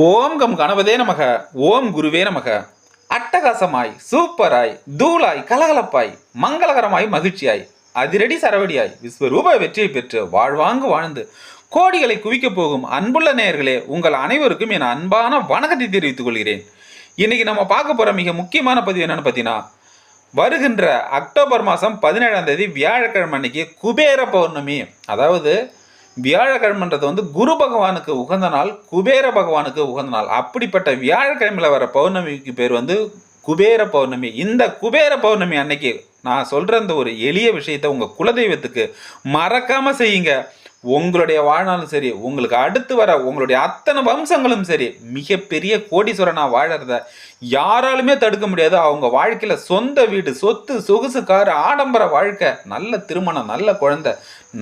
ஓம் come கணபதே நமக. ஓம் குருவே நமக. அட்டகாசமாய் சூப்பராய் தூளாய் கலகலப்பாய் மங்களகரமாய் மகிழ்ச்சியாய் அதிரடி சரவடியாய் விஸ்வரூப வெற்றியை பெற்று வாழ்வாங்கு வாழ்ந்து கோடிகளை குவிக்கப் போகும் அன்புள்ள நேயர்களே உங்கள் அனைவருக்கும் என் அன்பான வணக்கத்தை தெரிவித்துக் கொள்கிறேன். இன்னைக்கு நம்ம பார்க்க போகிற மிக முக்கியமான பதிவு என்னென்னு பார்த்தீங்கன்னா வருகின்ற அக்டோபர் மாதம் பதினேழாம் தேதி வியாழக்கிழமை அன்னைக்கு குபேர பௌர்ணமி. அதாவது வியாழக்கிழமைன்றது வந்து குரு பகவானுக்கு உகந்த நாள் குபேர பகவானுக்கு உகந்த நாள். அப்படிப்பட்ட வியாழக்கிழமையில் வர பௌர்ணமிக்கு பேர் வந்து குபேர பௌர்ணமி. இந்த குபேர பௌர்ணமி அன்னைக்கு நான் சொல்கிற அந்த ஒரு எளிய விஷயத்தை உங்கள் குலதெய்வத்துக்கு மறக்காமல் செய்யுங்க. உங்களுடைய வாழ்நாளும் சரி உங்களுக்கு அடுத்து வர உங்களுடைய அத்தனை வம்சங்களும் சரி மிகப்பெரிய கோடீஸ்வரனாக வாழறத யாராலுமே தடுக்க முடியாது. அவங்க வாழ்க்கையில் சொந்த வீடு சொத்து சொகுசு கார் ஆடம்பர வாழ்க்கை நல்ல திருமணம் நல்ல குழந்தை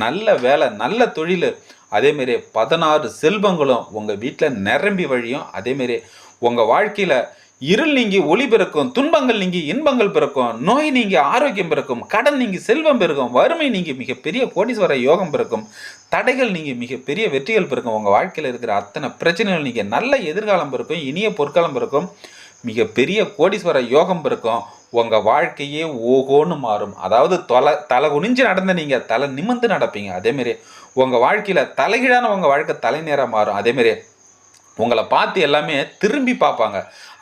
நல்ல வேலை நல்ல தொழில். அதேமாரி பதினாறு செல்வங்களும் உங்கள் வீட்டில் நிரம்பி வழியும். அதேமாரி உங்கள் வாழ்க்கையில் இருள் நீங்கி ஒளி பிறக்கும் துன்பங்கள் நீங்கி இன்பங்கள் பிறக்கும் நோய் நீங்கி ஆரோக்கியம் பிறக்கும் கடன் நீங்கி செல்வம் பிறக்கும் வறுமை நீங்கி மிகப்பெரிய கோடீஸ்வர யோகம் பிறக்கும் தடைகள் நீங்கி மிகப்பெரிய வெற்றிகள் பிறக்கும் உங்கள் வாழ்க்கையில் இருக்கிற அத்தனை பிரச்சனைகள் நீங்கள் நல்ல எதிர்காலம் பிறக்கும் இனிய பொற்காலம் பிறக்கும் மிகப்பெரிய கோடீஸ்வர யோகம் பிறக்கும் உங்கள் வாழ்க்கையே ஓகோன்னு மாறும். அதாவது தொலை தலை குனிஞ்சு நடந்த நீங்கள் தலை நிமிர்ந்து நடப்பீங்க. அதேமாரி உங்கள் வாழ்க்கையில் தலைகீழான உங்கள் வாழ்க்கை தலைநேராக மாறும். அதேமாரி உங்களை பார்த்து எல்லாமே திரும்பி பார்ப்பாங்க.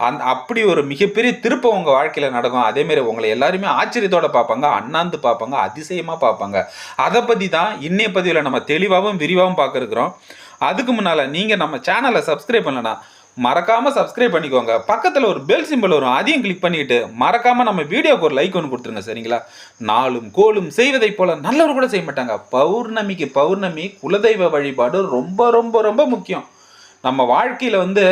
அந் அப்படி ஒரு மிகப்பெரிய திருப்பம் உங்கள் வாழ்க்கையில் நடக்கும். அதேமாரி உங்களை எல்லாருமே ஆச்சரியத்தோடு பார்ப்பாங்க அண்ணாந்து பார்ப்பாங்க அதிசயமாக பார்ப்பாங்க. அதை பற்றி தான் இன்னைய பதிவில் நம்ம தெளிவாகவும் விரிவாகவும் பார்க்குறோம் அதுக்கு முன்னால் நீங்கள் நம்ம சேனலை சப்ஸ்கிரைப் பண்ணலன்னா மறக்காமல் சப்ஸ்கிரைப் பண்ணிக்கோங்க. பக்கத்தில் ஒரு பெல் சிம்பிள் வரும் அதையும் கிளிக் பண்ணிக்கிட்டு மறக்காமல் நம்ம வீடியோக்கு ஒரு லைக் ஒன்று கொடுத்துருங்க சரிங்களா? நாளும் கோலும் செய்வதைப் போல் நல்லவர் கூட செய்ய மாட்டாங்க. பௌர்ணமிக்கு பௌர்ணமி குலதெய்வ வழிபாடு ரொம்ப ரொம்ப ரொம்ப முக்கியம். நம்ம வாழ்க்கையில் வந்து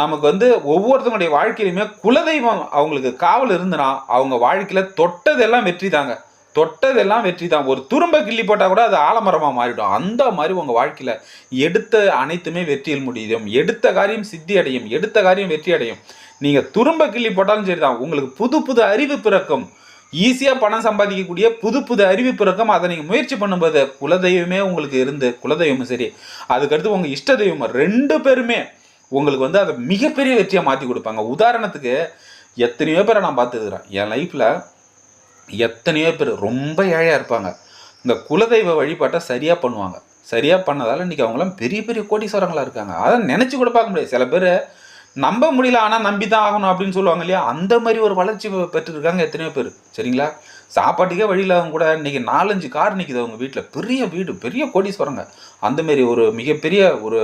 நமக்கு வந்து ஒவ்வொருத்தவங்களுடைய வாழ்க்கையிலுமே குலதெய்வம் அவங்களுக்கு காவல் இருந்துனா அவங்க வாழ்க்கையில் தொட்டதெல்லாம் வெற்றி தாங்க தொட்டதெல்லாம் வெற்றி தான் ஒரு துரும்ப கிள்ளி போட்டால் கூட அது ஆலமரமாக மாறிடும். அந்த மாதிரி உங்கள் வாழ்க்கையில் எடுத்த அனைத்துமே வெற்றியில் முடியும். எடுத்த காரியம் சித்தி அடையும். எடுத்த காரியம் வெற்றி அடையும். நீங்கள் துரும்ப கிள்ளி போட்டாலும் சரி தான் உங்களுக்கு புது புது அறிவு பிறக்கும். ஈஸியாக பணம் சம்பாதிக்கக்கூடிய புது புது அறிவிப்பு இருக்கும் அதை நீங்கள் முயற்சி பண்ணும்போது குலதெய்வமே உங்களுக்கு இருந்து குலதெய்வமும் சரி அதுக்கடுத்து உங்கள் இஷ்ட தெய்வம் ரெண்டு பேருமே உங்களுக்கு வந்து அதை மிகப்பெரிய வெற்றியாக மாற்றி கொடுப்பாங்க. உதாரணத்துக்கு எத்தனையோ பேரை நான் பார்த்துக்கிறேன் என் லைஃப்பில் எத்தனையோ பேர் ரொம்ப ஏழையாக இருப்பாங்க. இந்த குலதெய்வ வழிபாட்டை சரியாக பண்ணுவாங்க. சரியாக பண்ணதால் இன்றைக்கி அவங்களாம் பெரிய பெரிய கோடீஸ்வரங்களாக இருக்காங்க. அதை நினச்சி கூட பார்க்க முடியாது. சில பேர் நம்ப முடியல ஆனால் நம்பி தான் ஆகணும் அப்படின்னு சொல்லுவாங்க இல்லையா? அந்த மாதிரி ஒரு வளர்ச்சி பெற்றுருக்காங்க எத்தனையோ பேர். சரிங்களா? சாப்பாட்டுக்கே வழி அவங்க கூட இன்றைக்கி நாலஞ்சு கார் நிற்கிது அவங்க வீட்டில் பெரிய வீடு பெரிய கோடீஸ்வரங்க. அந்தமாரி ஒரு மிகப்பெரிய ஒரு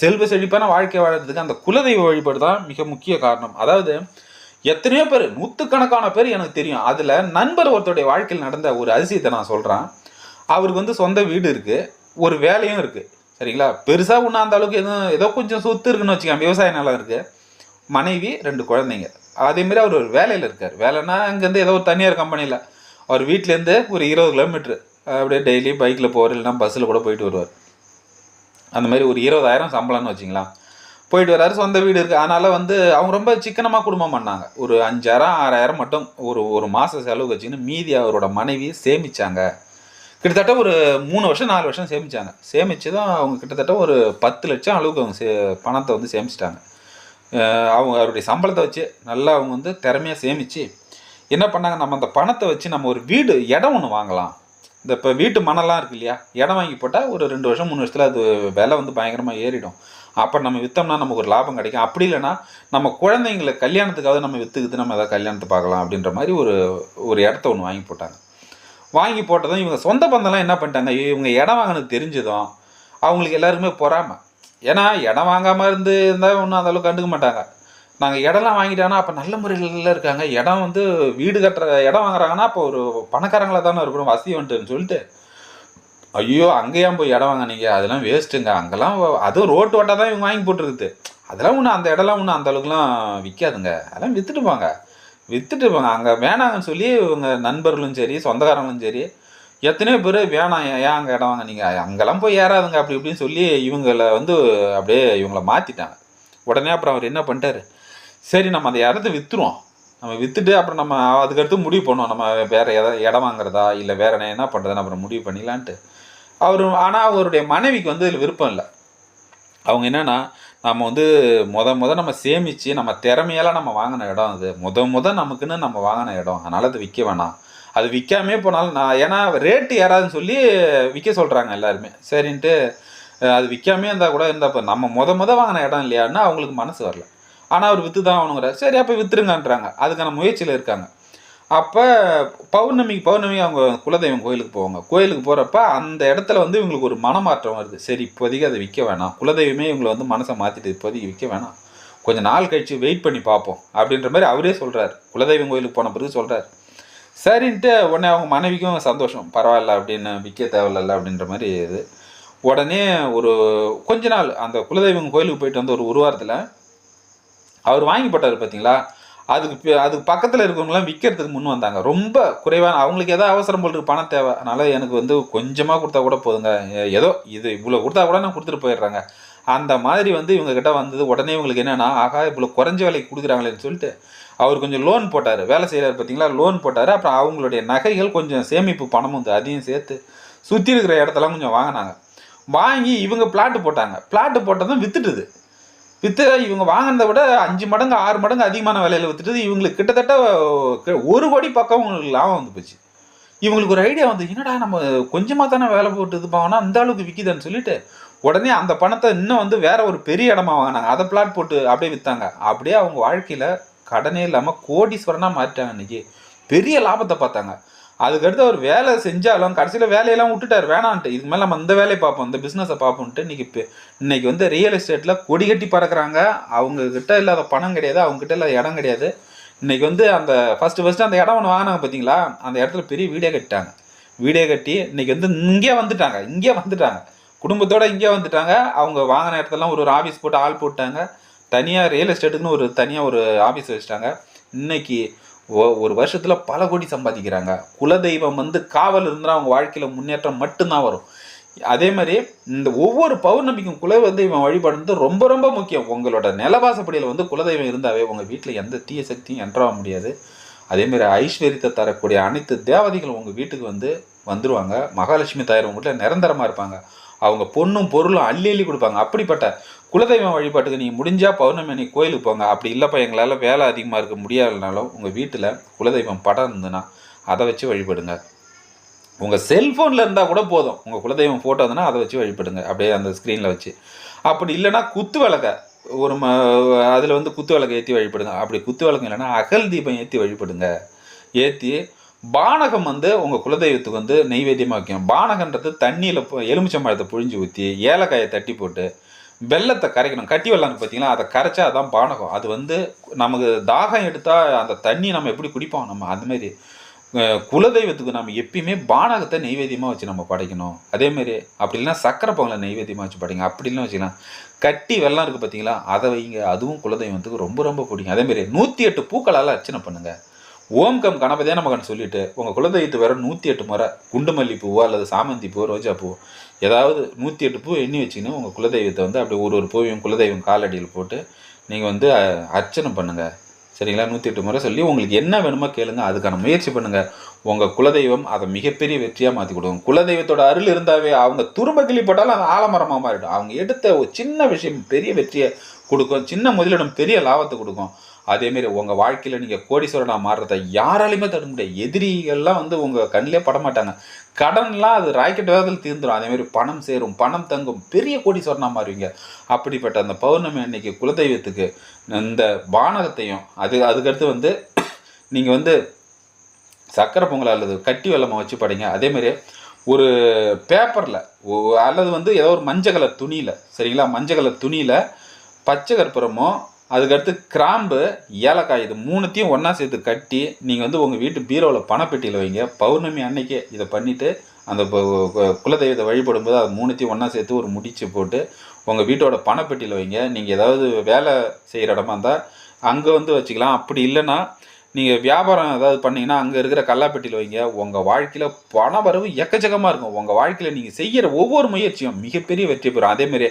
செல்வ செழிப்பான வாழ்க்கை வாழறதுக்கு அந்த குலதெய்வ வழிபாடு தான் மிக முக்கிய காரணம். அதாவது எத்தனையோ பேர் நூற்றுக்கணக்கான பேர் எனக்கு தெரியும். அதில் நண்பர் ஒருத்தருடைய வாழ்க்கையில் நடந்த ஒரு அதிசயத்தை நான் சொல்கிறேன் அவருக்கு வந்து சொந்த வீடு இருக்குது ஒரு வேலையும் இருக்குது சரிங்களா? பெருசாக ஒன்றும் அந்த அளவுக்கு எதுவும் ஏதோ கொஞ்சம் சொத்து இருக்குன்னு வச்சுக்கோங்க. விவசாய நிலம் இருக்குது மனைவி ரெண்டு குழந்தைங்க. அதேமாரி அவர் ஒரு வேலையில் இருக்கார். வேலைன்னா அங்கேருந்து ஏதோ ஒரு தனியார் கம்பெனியில் அவர் வீட்டிலேருந்து ஒரு இருபது கிலோமீட்ரு அப்படியே டெய்லி பைக்கில் போகிற இல்லைன்னா பஸ்ஸில் கூட போயிட்டு வருவார். அந்த மாதிரி ஒரு இருபதாயிரம் சம்பளம்னு வச்சிங்களா போயிட்டு வராரு சொந்த வீடு இருக்குது அதனால் வந்து அவங்க ரொம்ப சிக்கனமாக குடும்பம் பண்ணாங்க. ஒரு அஞ்சாயிரம் ஆறாயிரம் மட்டும் ஒரு ஒரு மாத செலவு வச்சுக்கின்னு மீதி அவரோட மனைவியை சேமிச்சாங்க. கிட்டத்தட்ட ஒரு மூணு வருஷம் நாலு வருஷம் சேமித்தாங்க சேமித்து தான் அவங்க கிட்டத்தட்ட ஒரு பத்து லட்சம் அளவுக்கு அவங்க சே பணத்தை வந்து சேமிச்சிட்டாங்க. அவங்க அவருடைய சம்பளத்தை வச்சு நல்லா அவங்க வந்து திறமையாக சேமித்து என்ன பண்ணாங்க? நம்ம அந்த பணத்தை வச்சு நம்ம ஒரு வீடு இடம் ஒன்று வாங்கலாம். இந்த இப்போ வீட்டு மணலாம் இருக்கு இல்லையா? இடம் வாங்கி போட்டால் ஒரு ரெண்டு வருஷம் மூணு வருஷத்தில் அது விலை வந்து பயங்கரமாக ஏறிடும். அப்போ நம்ம விற்றோம்னா நமக்கு ஒரு லாபம் கிடைக்கும். அப்படி இல்லைன்னா நம்ம குழந்தைங்களை கல்யாணத்துக்காவது நம்ம விற்றுக்கிட்டு நம்ம எதாவது கல்யாணத்தை பார்க்கலாம் அப்படின்ற மாதிரி ஒரு ஒரு இடத்த ஒன்று வாங்கி போட்டாங்க. வாங்கி போட்டதும் இவங்க சொந்த பந்தம்லாம் என்ன பண்ணிட்டாங்க? இவங்க இடம் வாங்கினது தெரிஞ்சதும். அவங்களுக்கு எல்லாருக்குமே பொறாமை. ஏன்னா இடம் வாங்காமல் இருந்து இருந்தால் ஒன்றும் அந்தளவுக்கு கண்டுக்க மாட்டாங்க. நாங்கள் இடம்லாம் வாங்கிட்டாங்கன்னா அப்போ நல்ல முறையில் இருக்காங்க. இடம் வந்து வீடு கட்டுற இடம் வாங்குறாங்கன்னா அப்போ ஒரு பணக்காரங்களாக தானே இருக்கணும் வசதி வந்துட்டுன்னு சொல்லிட்டு. ஐயோ அங்கேயும் போய் இடம் வாங்கினீங்க? அதெல்லாம் வேஸ்ட்டுங்க அங்கெல்லாம் அதுவும் ரோட்டு ஓட்டா தான் இவங்க வாங்கி போட்டுருக்குது. அதெல்லாம் ஒன்றும் அந்த இடம்லாம் ஒன்றும் அந்த அளவுக்குலாம் விற்காதுங்க அதெல்லாம் விற்றுட்டு போங்க. விற்றுட்டு போங்க அங்கே வேணாங்கன்னு சொல்லி இவங்க நண்பர்களும் சரி சொந்தக்காரங்களும் சரி எத்தனையோ பேர் வேணாம் ஏன் அங்கே இடம் வாங்க? நீங்கள் அங்கெல்லாம் போய் ஏறாதுங்க அப்படி இப்படின்னு சொல்லி இவங்கள வந்து அப்படியே இவங்கள மாற்றிட்டாங்க உடனே அப்புறம் அவர் என்ன பண்ணிட்டாரு? சரி நம்ம அந்த இடத்த விற்றுருவோம் நம்ம விற்றுட்டு அப்புறம் நம்ம அதுக்கடுத்து முடிவு பண்ணுவோம். நம்ம வேறு எதை இடம் வாங்குறதா இல்லை வேறு என்ன என்ன பண்ணுறதுன்னு அப்புறம் முடிவு பண்ணிடலான்ட்டு. அவர் ஆனால் அவருடைய மனைவிக்கு வந்து இதில் விருப்பம் இல்லை. அவங்க என்னென்னா நம்ம வந்து முத முத நம்ம சேமித்து நம்ம திறமையெல்லாம் நம்ம வாங்கின இடம் அது. முத முத நமக்குன்னு நம்ம வாங்கின இடம். அதனால் அது விற்க வேணாம். அது விற்காமே போனாலும் நான் ஏன்னா ரேட்டு ஏறாதுன்னு சொல்லி விற்க சொல்கிறாங்க எல்லாருமே. சரின்ட்டு அது விற்காமே இருந்தால் கூட இருந்தால் நம்ம முத முத வாங்கின இடம் இல்லையான்னு அவங்களுக்கு மனசு வரல. ஆனால் அவர் விற்று தான் ஆகணுங்கிறார். சரி அப்போ விற்றுருங்கன்றாங்க அதுக்கான முயற்சியில் இருக்காங்க. அப்போ பௌர்ணமிக்கு பௌர்ணமி அவங்க குலதெய்வம் கோயிலுக்கு போவாங்க. கோயிலுக்கு போகிறப்ப அந்த இடத்துல வந்து இவங்களுக்கு ஒரு மனமாற்றம் வருது. சரி இப்போதைக்கு அதை விற்க வேணாம். குலதெய்வமே இவங்களை வந்து மனசை மாற்றிட்டு இப்போதைக்கு விற்க வேணாம். கொஞ்சம் நாள் கழித்து வெயிட் பண்ணி பார்ப்போம் அப்படின்ற மாதிரி அவரே சொல்கிறார் குலதெய்வம் கோயிலுக்கு போன பிறகு சொல்கிறார் சரின்ட்டு உடனே அவங்க மனைவிக்கும் சந்தோஷம். பரவாயில்ல அப்படின்னு விற்க தேவையில்ல அப்படின்ற மாதிரி இது. உடனே ஒரு கொஞ்ச நாள் அந்த குலதெய்வம் கோயிலுக்கு போயிட்டு வந்து ஒரு ஒரு வாரத்தில் அவர் வாங்கி போட்டார் பார்த்தீங்களா அதுக்கு அதுக்கு பக்கத்தில் இருக்கவங்களாம் விற்கிறதுக்கு முன் வந்தாங்க. ரொம்ப குறைவான அவங்களுக்கு ஏதோ அவசரம் போல் பணம் தேவை. அதனால் எனக்கு வந்து கொஞ்சமாக கொடுத்தா கூட போதுங்க. ஏதோ இது இவ்வளோ கொடுத்தா கூட நான் கொடுத்துட்டு போயிடுறாங்க. அந்த மாதிரி வந்து இவங்கக்கிட்ட வந்தது உடனே இவங்களுக்கு என்னென்னா ஆகா இவ்வளோ குறைஞ்ச விலைக்கு கொடுக்குறாங்களேன்னு சொல்லிட்டு அவர் கொஞ்சம் லோன் போட்டார். வேலை செய்கிறார் பார்த்தீங்களா லோன் போட்டார். அப்புறம் அவங்களுடைய நகைகள் கொஞ்சம் சேமிப்பு பணமும் வந்து அதையும் சேர்த்து சுற்றி இருக்கிற இடத்தெல்லாம் கொஞ்சம் வாங்கினாங்க. வாங்கி இவங்க பிளாட்டு போட்டாங்க. பிளாட்டு போட்டதும் வித்துட்டுது. வித்து இவங்க வாங்கினதை விட அஞ்சு மடங்கு ஆறு மடங்கு அதிகமான விலையில் வித்துட்டு இவங்களுக்கு கிட்டத்தட்ட ஒரு கோடி பக்கம் உங்களுக்கு லாபம் வந்து போச்சு. இவங்களுக்கு ஒரு ஐடியா வந்து என்னடா நம்ம கொஞ்சமாக தானே வேலை போட்டு இது பண்ணோம்னா அந்த அளவுக்கு விற்கிதுன்னு சொல்லிட்டு உடனே அந்த பணத்தை இன்னும் வந்து வேற ஒரு பெரிய இடமா வாங்கினாங்க. அதை பிளாட் போட்டு அப்படியே விற்றாங்க அப்படியே அவங்க வாழ்க்கையில் கடனே இல்லாமல் கோடீஸ்வரனாக மாறிட்டாங்க இன்னைக்கு. பெரிய லாபத்தை பார்த்தாங்க. அதுக்கடுத்து அவர் வேலை செஞ்சாலும் கடைசியில் வேலையெல்லாம் விட்டுட்டார். வேணான்ட்டு. இதுக்கு மேலே நம்ம இந்த வேலையை பார்ப்போம். இந்த பிஸ்னஸை பார்ப்போம்ட்டு இன்றைக்கி இப்போ இன்னைக்கு வந்து ரியல் எஸ்டேட்டில் கொடி கட்டி பறக்கிறாங்க. அவங்கக்கிட்ட இல்லாத பணம் கிடையாது. அவங்ககிட்ட இல்லாத இடம் கிடையாது. இன்னைக்கு வந்து அந்த ஃபஸ்ட்டு ஃபஸ்ட்டு அந்த இடம் ஒன்று வாங்கினாங்க பார்த்தீங்களா அந்த இடத்துல பெரிய வீடே கட்டிட்டாங்க. வீடே கட்டி இன்னைக்கு வந்து இங்கே வந்துட்டாங்க. இங்கே வந்துட்டாங்க. குடும்பத்தோடு இங்கே வந்துட்டாங்க. அவங்க வாங்கின இடத்துலலாம் ஒரு ஒரு ஆஃபீஸ் போட்டு ஆள் போட்டாங்க. தனியாக ரியல் எஸ்டேட்டுக்குன்னு ஒரு தனியாக ஒரு ஆஃபீஸ் வச்சுட்டாங்க. இன்னைக்கு ஒரு வருஷத்தில் பல கோடி சம்பாதிக்கிறாங்க. குலதெய்வம் வந்து காவல் இருந்தால் அவங்க வாழ்க்கையில் முன்னேற்றம் மட்டும்தான் வரும். அதே மாதிரி இந்த ஒவ்வொரு பௌர்ணமிக்கும் குலதெய்வம் வழிபாடு வந்து ரொம்ப ரொம்ப முக்கியம். உங்களோட நிலவாசப்படியில் வந்து குலதெய்வம் இருந்தாவே உங்கள் வீட்டில் எந்த தீய சக்தியும் என்ட்ராக முடியாது. அதேமாரி ஐஸ்வர்யத்தை தரக்கூடிய அனைத்து தேவதைகளும் உங்கள் வீட்டுக்கு வந்து வந்துருவாங்க. மகாலட்சுமி தாயார் உங்கள்கிட்ட வீட்டில் இருப்பாங்க. அவங்க பொண்ணும் பொருளும் அள்ளி அள்ளி கொடுப்பாங்க. அப்படிப்பட்ட குலதெய்வம் வழிபாட்டுக்கு நீங்கள் முடிஞ்சால் பௌர்ணமி அன்னைக்கு கோயிலுக்கு போங்க. அப்படி இல்லைப்பா எங்களால் வேலை அதிகமாக இருக்க முடியாதனாலும் உங்கள் வீட்டில் குலதெய்வம் படம் இருந்ததுன்னா அதை வச்சு வழிபடுங்க. உங்கள் செல்ஃபோனில் இருந்தால் கூட போதும். உங்கள் குலதெய்வம் ஃபோட்டோ இருந்ததுன்னா அதை வச்சு வழிபடுங்க. அப்படியே அந்த ஸ்க்ரீனில் வச்சு. அப்படி இல்லைன்னா குத்து விளக்கை. ஒரு ம அதில் வந்து குத்து விளக்கு ஏற்றி வழிபடுங்க. அப்படி குத்து விளக்கு இல்லைன்னா அகல் தீபம் ஏற்றி வழிபடுங்க. ஏற்றி பானகம் வந்து உங்கள் குலதெய்வத்துக்கு வந்து நெய்வேத்தியமாக வைக்கணும். பானகன்றது தண்ணியில் எலுமிச்சம்பழத்தை புழிஞ்சு ஊற்றி ஏலக்காயை தட்டி போட்டு வெள்ளத்தை கரைக்கணும். கட்டி வெள்ளம் பார்த்தீங்களா? அதை கரைச்சா அதான் பானகம். அது வந்து நமக்கு தாகம் எடுத்தால் அந்த தண்ணி நம்ம எப்படி குடிப்போம்? நம்ம அதுமாரி குலதெய்வத்துக்கு நம்ம எப்பயுமே பானகத்தை நெய்வேத்தியமாக வச்சு நம்ம படைக்கணும். அதேமாரி அப்படி இல்லைன்னா சக்கரை பொங்கலை நெய்வேத்தியமாக வச்சு படைங்க. அப்படி இல்லைன்னா வச்சுக்கலாம். கட்டி வெள்ளம் இருக்குது பார்த்தீங்களா? அதை வைங்க. அதுவும் குலதெய்வத்துக்கு ரொம்ப ரொம்ப பிடிக்கும். அதேமாரி நூற்றி எட்டு பூக்களால் அர்ச்சனை பண்ணுங்கள் ஓம் கம் கணபதியே நமக்கு சொல்லிட்டு உங்கள் குலதெய்வத்து வர நூற்றி எட்டு முறை குண்டுமல்லி மல்லிப்பூவோ அல்லது சாமந்தி பூவோ ரோஜா பூ ஏதாவது நூற்றி எட்டு பூ எண்ணி வச்சுக்கின்னு உங்கள் குலதெய்வத்தை வந்து அப்படி ஒரு ஒரு பூவையும் குலதெய்வம் காலடியில் போட்டு நீங்கள் வந்து அர்ச்சனை பண்ணுங்கள் சரிங்களா? நூற்றி எட்டு முறை சொல்லி உங்களுக்கு என்ன வேணுமோ கேளுங்க. அதுக்கான முயற்சி பண்ணுங்கள் உங்கள் குலதெய்வம் அதை மிகப்பெரிய வெற்றியாக மாற்றி கொடுக்கும். குலதெய்வத்தோட அருள் இருந்தாவே அவங்க துரும்ப கிளி போட்டாலும் அது ஆலமரமாக மாறிடும். அவங்க எடுத்த ஒரு சின்ன விஷயம் பெரிய வெற்றியை கொடுக்கும். சின்ன முதலிடம் பெரிய லாபத்தை கொடுக்கும். அதேமாரி உங்கள் வாழ்க்கையில் நீங்கள் கோடீஸ்வரனாக மாறுறத யாராலையுமே தடுக்க முடியாது. எதிரிகள்லாம் வந்து உங்கள் கண்ணிலே படமாட்டாங்க கடன்லாம் அது ராக்கெட் வேகத்தில் தீர்ந்துடும் அதேமாரி பணம் சேரும் பணம் தங்கும். பெரிய கோடீஸ்வரனாக மாறுவீங்க. அப்படிப்பட்ட அந்த பௌர்ணமி அன்னைக்கு குலதெய்வத்துக்கு இந்த பானகத்தையும் அது அதுக்கடுத்து வந்து நீங்கள் வந்து சக்கரை பொங்கல் அல்லது கட்டி வெள்ளமாக வச்சு படைங்க. அதேமாரி ஒரு பேப்பரில் அல்லது வந்து ஏதோ ஒரு மஞ்சள் கலர் துணியில் சரிங்களா? மஞ்சள் கலர் துணியில் பச்சை கற்பூரமும் அதுக்கடுத்து கிராம்பு ஏலக்காய் இது மூணுத்தையும் ஒன்றா சேர்த்து கட்டி நீங்கள் வந்து உங்கள் வீட்டு பீரோவில் பணப்பெட்டியில் வைங்க. பௌர்ணமி அன்னைக்கே இதை பண்ணிவிட்டு அந்த கு- குலதெய்வத்தை வழிபடும்போது அது மூணுத்தையும் ஒன்றா சேர்த்து ஒரு முடிச்சு போட்டு உங்கள் வீட்டோட பணப்பெட்டியில் வைங்க. நீங்கள் ஏதாவது வேலை செய்கிற இடமா இருந்தால் அங்கே வந்து வச்சுக்கலாம். அப்படி இல்லைன்னா நீங்கள் வியாபாரம் ஏதாவது பண்ணீங்கன்னா அங்கே இருக்கிற கல்லாப்பெட்டியில் வைங்க. உங்கள் வாழ்க்கையில் பண வரவு எக்கச்சக்கமாக இருக்கும். உங்கள் வாழ்க்கையில் நீங்கள் செய்கிற ஒவ்வொரு முயற்சியும் மிகப்பெரிய வெற்றி பெறும். அதேமாரி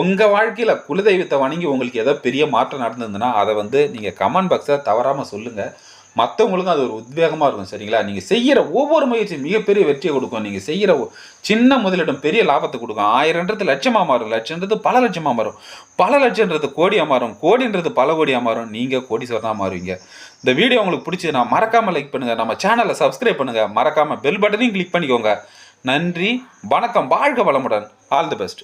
உங்கள் வாழ்க்கையில் குலதெய்வத்தை வணங்கி உங்களுக்கு ஏதோ பெரிய மாற்றம் நடந்ததுன்னா அதை வந்து நீங்கள் கமெண்ட் பாக்ஸை தவறாமல் சொல்லுங்கள் மற்றவங்களுக்கும் அது ஒரு உத்வேகமாக இருக்கும் சரிங்களா? நீங்கள் செய்கிற ஒவ்வொரு முயற்சியும் மிகப்பெரிய வெற்றியை கொடுக்கும். நீங்கள் செய்கிற சின்ன முதலிடம் பெரிய லாபத்தை கொடுக்கும். ஆயிரன்றது லட்சமாக மாறும். லட்சன்றது பல லட்சமாக மாறும். பல லட்சன்றது கோடியாக மாறும். கோடின்றது பல கோடியாக மாறும். நீங்கள் கோடீஸ்வரனாக மாறுவீங்க. இந்த வீடியோ உங்களுக்கு பிடிச்சதுன்னா மறக்காமல் லைக் பண்ணுங்கள் நம்ம சேனலை சப்ஸ்கிரைப் பண்ணுங்கள் மறக்காமல் பெல் பட்டனையும் கிளிக் பண்ணிக்கோங்க. நன்றி வணக்கம். வாழ்க வளமுடன். All the best